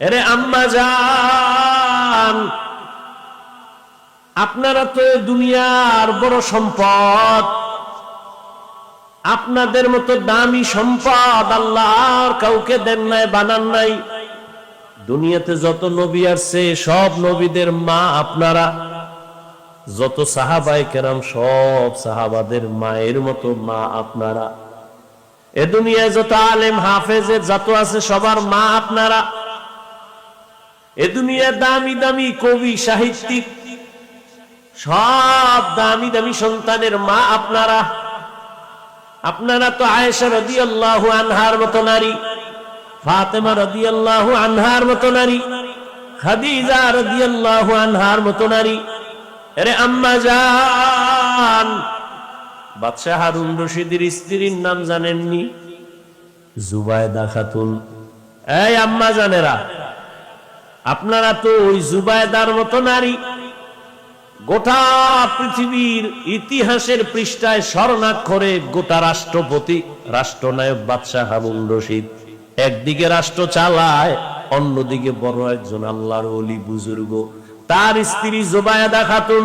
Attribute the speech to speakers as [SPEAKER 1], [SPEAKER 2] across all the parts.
[SPEAKER 1] এরে আম্মা যান আপনারা তো দুনিয়ার বড় সম্পদ। আপনাদের মতো দামি সম্পদ আল্লাহর কাউকে দেন নাই, বানান নাই। দুনিয়াতে যত নবী আসছে, সব নবীদের মা আপনারা। যত সাহাবাই কেরাম, সব সাহাবাদের মায়ের মতো মা আপনারা। এ দুনিয়ায় যত আলেম, হাফেজের যত আছে, সবার মা আপনারা। এ দুনিয়ার দামি দামি কবি, সাহিত্যিক, সব দামি দামি সন্তানের মা আপনারা। আপনারা তো আয়েশা রদি আল্লাহ আনহার মতো নারী, ফাতেমা রদি আল্লাহ আনহার মতো নারী, খাদিজা রদি আল্লাহ আনহার মতো নারী। আরে আম্মা জান, বাদশাহ হারুন রশিদের স্ত্রীর নাম জানেননি? জুবায়দা খাতুন। এই আম্মা জানেরা আপনারা তো ওই জুবায়দার মতো নারী। গোটা পৃথিবীর ইতিহাসের পৃষ্ঠায় স্মরণাক্ষরে গোটা রাষ্ট্রপতি, রাষ্ট্রনায়ক বাদশাহ হারুন রশিদ। একদিকে রাষ্ট্র চালায়, অন্যদিকে বড় একজন আল্লাহর অলি বুজুর্গ। তার স্ত্রী জুবায়দা খাতুন,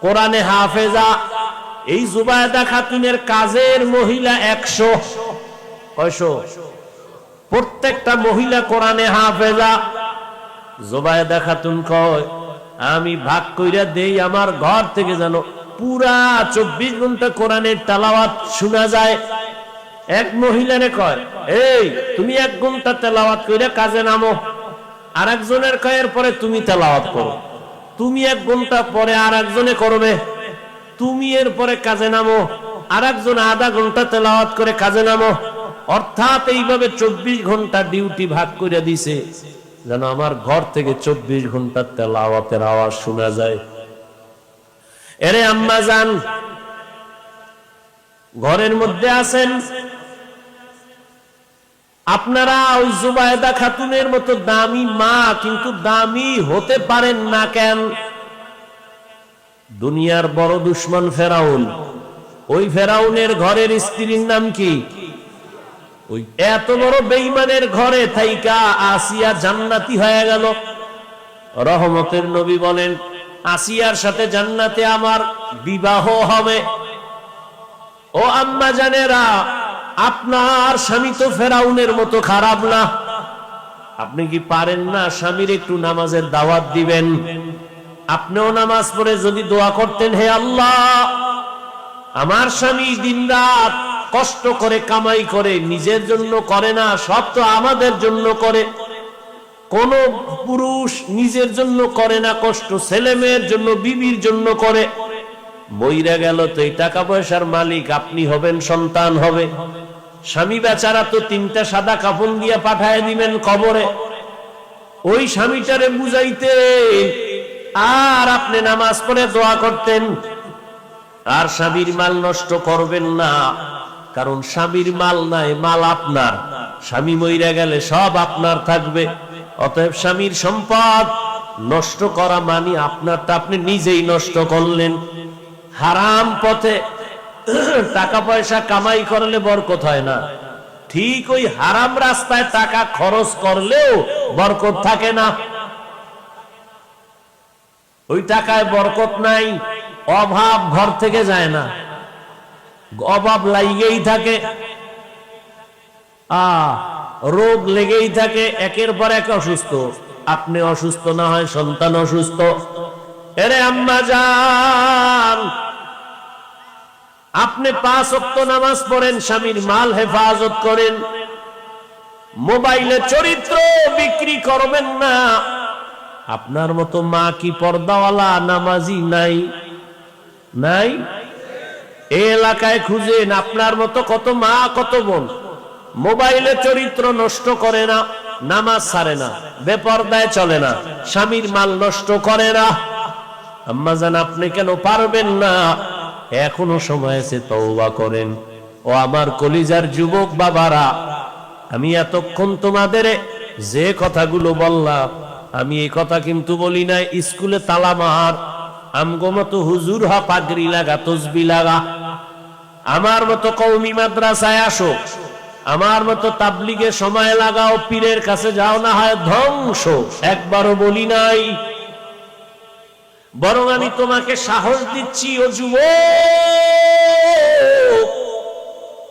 [SPEAKER 1] কোরআনে হাফেজা। এই জুবায়দা খাতুনের কাজের মহিলা একশো। কয়শো? প্রত্যেকটা মহিলা কোরআনে হাফেজা। জোবায়দা খাতুন কয়, আমি ভাগ কইরা দেই আমার ঘর থেকে যেন পুরা চব্বিশ ঘণ্টা কোরআনের তালাওয়াত শোনা যায়। এক মহিলারে কয়, এই, তুমি এক ঘণ্টা তেলাওয়াত কইরা কাজে নামো। আর একজনের কয়ের পরে তুমি তেলাওয়াত করো। তুমি এক ঘণ্টা পরে আর একজনে করবে। তুমি এর পরে কাজে নামো। আর একজন আধা ঘণ্টা তেলাওয়াত করে কাজে নামো। অর্থাৎ এইভাবে চব্বিশ ঘণ্টা ডিউটি ভাগ করে দিছে। যেন আমার ঘর থেকে চব্বিশ ঘণ্টার তেলাওয়াতের আওয়াজ শোনা যায়। এরে আম্মা যান ঘরের মধ্যে আছেন? আপনারা ওই জুবায়দা খাতুনের মতো দামি মা, কিন্তু দামি হতে পারেন না কেন? দুনিয়ার বড় দুশ্মন ফেরাউন। ওই ফেরাউনের ঘরের স্ত্রীর নাম কি? এত বড় বেইমানের ঘরে থাইকা আসিয়া জান্নাতি হয়ে গেল। রহমতের নবী বলেন, আসিয়ার সাথে জান্নাতে আমার বিবাহ হবে। ও আম্মা জানেরা, আপনার স্বামী তো ফেরাউনের মতো খারাপ না। আপনি কি পারেন না স্বামীর একটু নামাজের দাওয়াত দিবেন? আপনিও নামাজ পড়ে যদি দোয়া করতেন, হে আল্লাহ, আমার স্বামী দিনরাত কষ্ট করে, কামাই করে, নিজের জন্য করে না, সব তো আমাদের জন্য করে। কোন পুরুষ নিজের জন্য করে না, কষ্ট। ছেলে মেয়ের জন্য, বিবির জন্য করে। মইরা গেল তো এই টাকা পয়সার মালিক, আপনি হবেন, সন্তান হবে। স্বামী বেচারা তো তিনটা সাদা কাপড় দিয়ে পাঠায় দিবেন কবরে। ওই স্বামীটারে বুঝাইতে আর আপনি নামাজ পড়ে দোয়া করতেন। আর স্বামীর মাল নষ্ট করবেন না। কারণ স্বামীর মাল নাই, মাল আপনার। স্বামী মইরা গেলে সব আপনার থাকবে। অতএব স্বামীর সম্পদ নষ্ট করা মানে আপনারটা আপনি নিজেই নষ্ট করলেন। হারাম পথে টাকা পয়সা কামাই করলে বরকত হয় না। ঠিক ওই হারাম রাস্তায় টাকা খরচ করলেও বরকত থাকে না। ওই টাকায় বরকত নাই, অভাব ঘর থেকে যায় না। অভাব লাইগেই থাকে। আ, রোগ লেগেই থাকে, একের পর এক অসুস্থ। আপনি অসুস্থ না হয় সন্তান অসুস্থ। এরে আম্মা যান আপনি পাঁচ অক্ত নামাজ পড়েন, স্বামীর মাল হেফাজত করেন। মোবাইলে চরিত্র বিক্রি করবেন না। আপনার মতো মা কি পর্দাওয়ালা, নামাজি নাই? নাই? এলাকায় খুঁজেন আপনার মতো কত মা, কত বোন। মোবাইলে চরিত্র নষ্ট করে না, নামাজ ছাড়ে না, বেপর্দায় চলে না, স্বামীর মাল নষ্ট করে না। আম্মা জান, আপনি কেন পারবেন না? এখনও সময় আছে, তওবা করেন। ও আমার কলিজার যুবক বাবারা, আমি এতক্ষণ তোমাদের যে কথাগুলো বললাম, আমি এই কথা কিন্তু বলি না স্কুলে তালা মার, আমগো মতো হুজুর হা পাগড়ি লাগা, তসবি লাগা। আমার মতো কৌমি মাদ্রাসায় আসো। আমার মতো তাবলিগে সময় লাগাও, পীরের কাছে যাও, না হয় ধ্বংস। একবারও বলি নাই। বরং আমি তোমাকে সাহস দিচ্ছি, ও যুব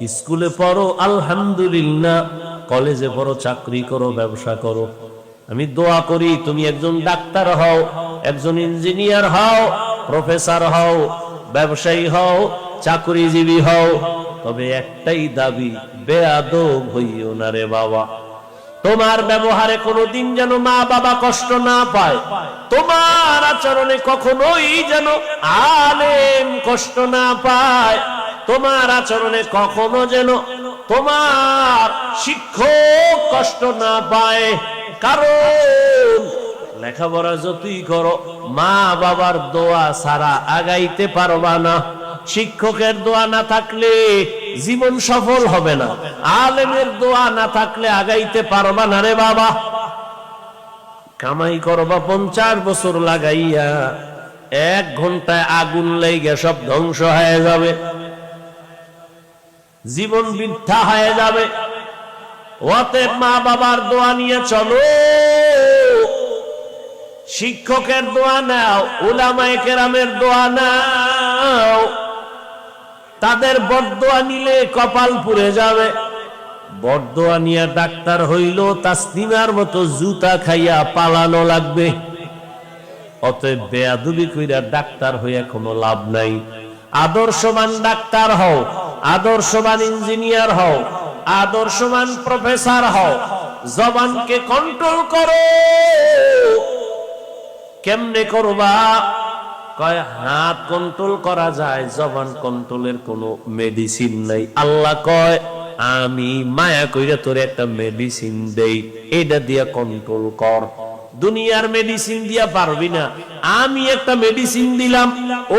[SPEAKER 1] স্কুলে পড়ো, আলহামদুলিল্লাহ। কলেজে পড়ো, চাকরি করো, ব্যবসা করো। আমি দোয়া করি, তুমি একজন ডাক্তার হও, একজন ইঞ্জিনিয়ার হও, প্রফেসর হও, ব্যবসায়ী হও চাকরিজীবী হও, তবে একটাই দাবি, বেয়াদব হইও না রে বাবা। তোমার ব্যবহারে কোনোদিন যেন মা বাবা কষ্ট না পায়। তোমার আচরণে কখনোই যেন আলেম কষ্ট না পায়। তোমার আচরণে কখনো যেন তোমার শিক্ষক কষ্ট না পায়। কারণ লেখাপড়া যতই করো মা বাবার দোয়া ছাড়া আগাইতে পারবা না। শিক্ষকের দোয়া না থাকলে জীবন সফল হবে না। আলেমের দোয়া না থাকলে আগাইতে পারবা না রে বাবা। কামাই করবা পঞ্চাশ বছর লাগাইয়া এক ঘন্টায় আগুন লেগে সব ধ্বংস হয়ে যাবে। জীবন বৃদ্ধা হয়ে যাবে। অতএব মা বাবার দোয়া নিয়ে চলো। শিক্ষকের দোয়া নাও, উলামায়ে কেরামের দোয়া নাও। তাদের বরদোয়া নিলে কপাল পুড়ে যাবে। বরদোয়া নিয়ে ডাক্তার হইল তাসলিমার মতো জুতা খাইয়া পালানো লাগবে। অতএব বেয়াদুবি কইরা ডাক্তার হইয়া কোনো লাভ নাই। আদর্শবান ডাক্তার হও, আদর্শবান ইঞ্জিনিয়ার হও, আদর্শবান প্রফেসর হও, জবানকে কন্ট্রোল করো। কেমনে করবা? কয়, হাত কন্ট্রোল করা যায়, জবান কন্ট্রোলের কোনো মেডিসিন নাই। আল্লাহ কয়, আমি মায়া কইরা তোর একটা মেডিসিন দেই, এটা দিয়া কন্ট্রোল কর। দুনিয়ার মেডিসিন দিয়া পারবি না। আমি একটা মেডিসিন দিলাম,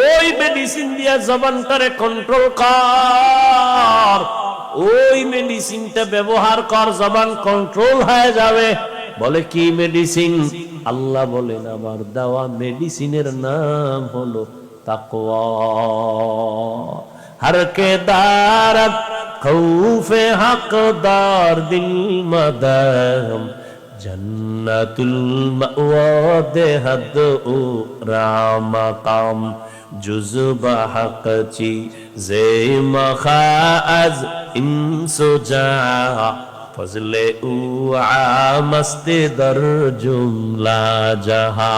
[SPEAKER 1] ওই মেডিসিন দিয়া জবানটারে কন্ট্রোল কর। ওই মেডিসিনটা ব্যবহার কর, জবান কন্ট্রোল হয়ে যাবে। বলে, কি মেডিসিন আল্লাহ বলেন, আমার দেওয়া মেডিসিনের নাম হলো তাকওয়া। হর কে খৌফে হকদার দিল মদম, জন্নতুল মাওয়া দেহদ ও রাম কাম। জুজবা হক চি জে মখা ইনসুজা ফজলে উ আমস্তে দর জুমলা জাহা।